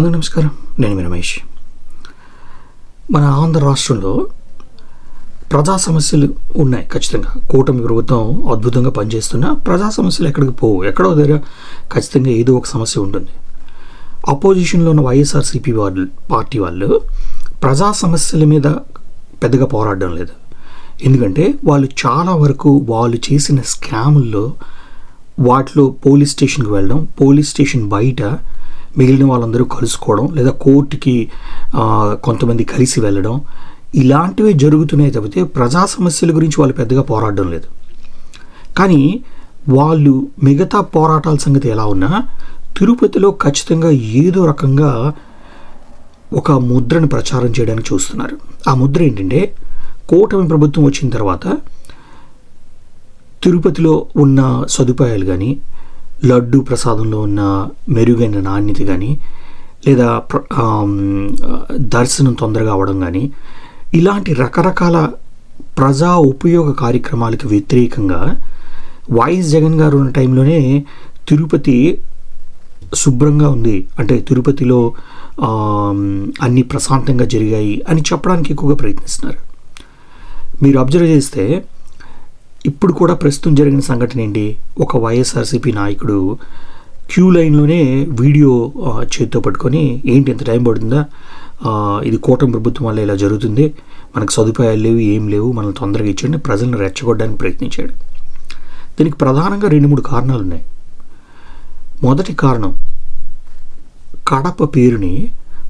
అందరూ నమస్కారం. నేను మీ రమేష్. మన ఆంధ్ర రాష్ట్రంలో ప్రజా సమస్యలు ఉన్నాయి ఖచ్చితంగా. కూటమి ప్రభుత్వం అద్భుతంగా పనిచేస్తున్నా ప్రజా సమస్యలు ఎక్కడికి పోవు. ఎక్కడో దగ్గర ఖచ్చితంగా ఏదో ఒక సమస్య ఉంటుంది. అపోజిషన్లో ఉన్న వైఎస్ఆర్సీపీ వాళ్ళు పార్టీ వాళ్ళు ప్రజా సమస్యల మీద పెద్దగా పోరాడడం లేదు. ఎందుకంటే వాళ్ళు చాలా వరకు వాళ్ళు చేసిన స్కాముల్లో వాటిలో పోలీస్ స్టేషన్కి వెళ్ళడం పోలీస్ స్టేషన్ బయట మిగిలిన వాళ్ళందరూ కలుసుకోవడం లేదా కోర్టుకి కొంతమంది కలిసి వెళ్ళడం ఇలాంటివి జరుగుతున్నాయి తప్పితే ప్రజా సమస్యల గురించి వాళ్ళు పెద్దగా పోరాడడం లేదు. కానీ వాళ్ళు మిగతా పోరాటాల సంగతి ఎలా ఉన్నా తిరుపతిలో ఖచ్చితంగా ఏదో రకంగా ఒక ముద్రను ప్రచారం చేయడానికి చూస్తున్నారు. ఆ ముద్ర ఏంటంటే కూటమి ప్రభుత్వం వచ్చిన తర్వాత తిరుపతిలో ఉన్న సదుపాయాలు కానీ లడ్డు ప్రసాదంలో ఉన్న మెరుగైన నాణ్యత కానీ లేదా ప్ర- దర్శనం తొందరగా అవడం కానీ ఇలాంటి రకరకాల ప్రజా ఉపయోగ కార్యక్రమాలకు వ్యతిరేకంగా వైఎస్ జగన్ గారు ఉన్న టైంలోనే తిరుపతి శుభ్రంగా ఉంది. అంటే తిరుపతిలో అన్నీ అన్ని ప్రశాంతంగా జరిగాయి అని చెప్పడానికి ఎక్కువగా ప్రయత్నిస్తున్నారు. మీరు అబ్జర్వ్ చేస్తే ఇప్పుడు కూడా ప్రస్తుతం జరిగిన సంఘటన ఏంటి? ఒక వైఎస్ఆర్సీపీ నాయకుడు క్యూ లైన్లోనే వీడియో చేతితో పట్టుకొని ఏంటి ఎంత టైం పడుతుందా? ఇది కూటమి ప్రభుత్వం వల్ల ఇలా జరుగుతుంది. మనకు సదుపాయాలు లేవు ఏం లేవు మనల్ని తొందరగా ఇచ్చాడని ప్రజలను రెచ్చగొట్టడానికి ప్రయత్నించాడు. దీనికి ప్రధానంగా రెండు మూడు కారణాలు ఉన్నాయి. మొదటి కారణం కడప పేరుని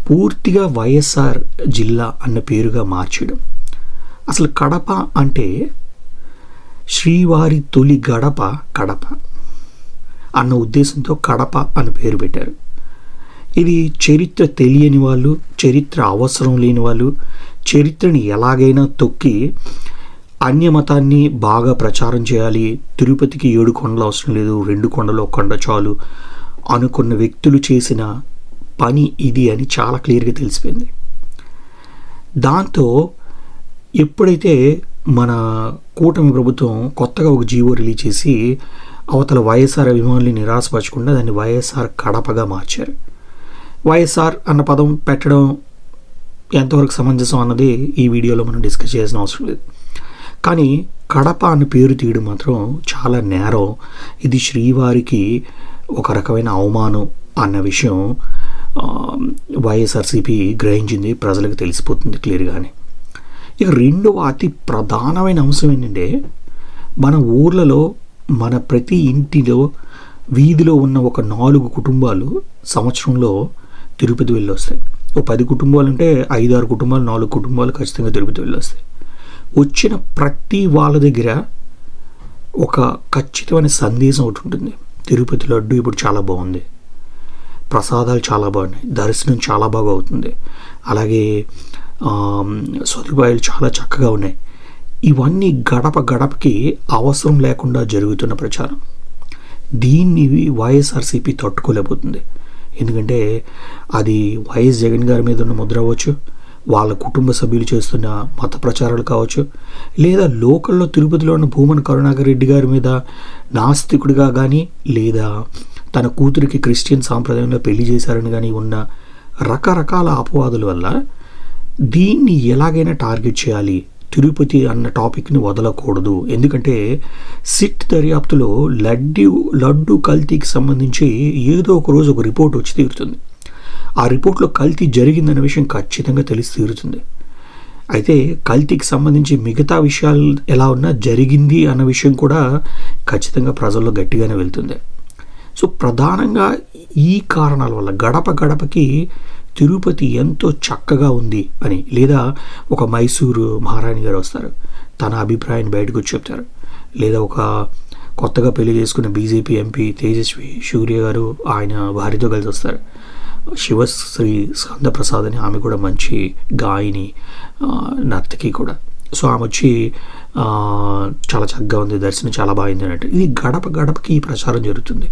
పూర్తిగా వైఎస్ఆర్ జిల్లా అన్న పేరుగా మార్చడం అసలు కడప అంటే శ్రీవారి తొలి గడప కడప అన్న ఉద్దేశంతో కడప అని పేరు పెట్టారు. ఇది చరిత్ర తెలియని వాళ్ళు చరిత్ర అవసరం లేని వాళ్ళు చరిత్రని ఎలాగైనా తొక్కి అన్యమతాన్ని బాగా ప్రచారం చేయాలి తిరుపతికి ఏడు కొండలు అవసరం లేదు రెండు కొండలు కొండ చాలు అనుకున్న వ్యక్తులు చేసిన పని ఇది అని చాలా క్లియర్గా తెలిసిపోయింది. దాంతో ఎప్పుడైతే మన కూటమి ప్రభుత్వం కొత్తగా ఒక జీవో రిలీజ్ చేసి అవతల వైఎస్ఆర్ అభిమానుల్ని నిరాశపరచకుండా దాన్ని వైఎస్ఆర్ కడపగా మార్చారు. వైఎస్ఆర్ అన్న పదం పెట్టడం ఎంతవరకు సమంజసం అన్నది ఈ వీడియోలో మనం డిస్కస్ చేయాల్సిన అవసరం లేదు. కానీ కడప అన్న పేరు తీయడం మాత్రం చాలా నేరం. ఇది శ్రీవారికి ఒక రకమైన అవమానం అన్న విషయం వైఎస్ఆర్సీపీ గ్రహించింది ప్రజలకు తెలిసిపోతుంది క్లియర్గానే. ఇక రెండవ అతి ప్రధానమైన అంశం ఏంటంటే మన ఊర్లలో మన ప్రతి ఇంటిలో వీధిలో ఉన్న ఒక నాలుగు కుటుంబాలు సంవత్సరంలో తిరుపతి వెళ్ళి వస్తాయి ఓ పది కుటుంబాలు అంటే ఐదు ఆరు కుటుంబాలు నాలుగు కుటుంబాలు ఖచ్చితంగా తిరుపతి వెళ్ళి వస్తాయి వచ్చిన ప్రతి వాళ్ళ దగ్గర ఒక ఖచ్చితమైన సందేశం ఒకటి ఉంటుంది. తిరుపతి లడ్డు ఇప్పుడు చాలా బాగుంది. ప్రసాదాలు చాలా బాగున్నాయి. దర్శనం చాలా బాగా అవుతుంది. అలాగే సదుపాయాలు చాలా చక్కగా ఉన్నాయి. ఇవన్నీ గడప గడపకి అవసరం లేకుండా జరుగుతున్న ప్రచారం. దీన్ని వైఎస్ఆర్సీపీ తట్టుకోలేకపోతుంది. ఎందుకంటే అది వైఎస్ జగన్ గారి మీద ఉన్న ముద్ర అవ్వచ్చు వాళ్ళ కుటుంబ సభ్యులు చేస్తున్న మత ప్రచారాలు కావచ్చు లేదా లోకల్లో తిరుపతిలో ఉన్న భూమన్ కరుణాకర్ రెడ్డి గారి మీద నాస్తికుడిగా కానీ లేదా తన కూతురికి క్రిస్టియన్ సాంప్రదాయంలో పెళ్ళి చేశారని కానీ ఉన్న రకరకాల అపవాదుల వల్ల దీన్ని ఎలాగైనా టార్గెట్ చేయాలి. తిరుపతి అన్న టాపిక్ని వదలకూడదు. ఎందుకంటే సిట్ దర్యాప్తులో లడ్డు లడ్డు కల్తీకి సంబంధించి ఏదో ఒక రోజు ఒక రిపోర్ట్ వచ్చి తీరుతుంది. ఆ రిపోర్ట్లో కల్తీ జరిగిందన్న విషయం ఖచ్చితంగా తెలిసి తీరుతుంది. అయితే కల్తీకి సంబంధించి మిగతా విషయాలు ఎలా ఉన్నా జరిగింది అన్న విషయం కూడా ఖచ్చితంగా ప్రజల్లో గట్టిగానే వెళ్తుంది. సో ప్రధానంగా ఈ కారణాల వల్ల గడప గడపకి తిరుపతి ఎంతో చక్కగా ఉంది అని లేదా ఒక మైసూరు మహారాణి గారు వస్తారు. తన అభిప్రాయాన్ని బయటకు వచ్చి చెప్తారు. లేదా ఒక కొత్తగా పెళ్ళి చేసుకున్న బీజేపీ ఎంపీ తేజస్వి సూర్య గారు ఆయన భార్యతో కలిసి వస్తారు. శివశ్రీ స్కందప్రసాద్ అని ఆమె కూడా మంచి గాయని నర్తకి కూడా. సో ఆమె వచ్చి చాలా చక్కగా ఉంది దర్శనం చాలా బాగుంది అన్నట్టు. ఇది గడప గడపకి ఈ ప్రచారం జరుగుతుంది.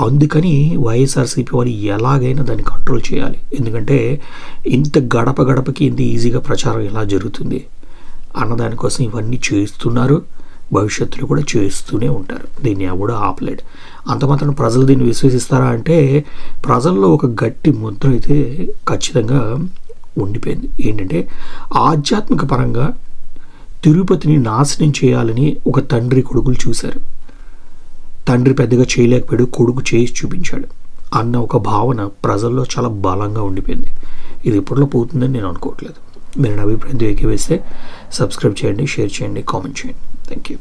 అందుకని వైఎస్ఆర్సీపీ వాళ్ళు ఎలాగైనా దాన్ని కంట్రోల్ చేయాలి. ఎందుకంటే ఇంత గడప గడపకి ఇంత ఈజీగా ప్రచారం ఎలా జరుగుతుంది? అన్నదానికోసం ఇవన్నీ చేస్తున్నారు. భవిష్యత్తులో కూడా చేస్తూనే ఉంటారు. దీన్ని ఎవడో ఆపలేడు. అంత మాత్రం ప్రజలు దీన్ని విశ్వసిస్తారా అంటే ప్రజల్లో ఒక గట్టి ముద్ర అయితే ఖచ్చితంగా ఉండిపోయింది. ఏంటంటే ఆధ్యాత్మిక పరంగా తిరుపతిని నాశనం చేయాలని ఒక తండ్రి కొడుకులు చూశారు. తండ్రి పెద్దగా చేయలేకపోయాడు కొడుకు చేసి చూపించాడు. అన్న ఒక భావన ప్రజల్లో చాలా బలంగా ఉండిపోయింది. ఇది ఇప్పట్లో పోతుందని నేను అనుకోవట్లేదు. మీరు నా అభిప్రాయం ఏకీవేస్తే సబ్స్క్రైబ్ చేయండి షేర్ చేయండి కామెంట్ చేయండి. Thank you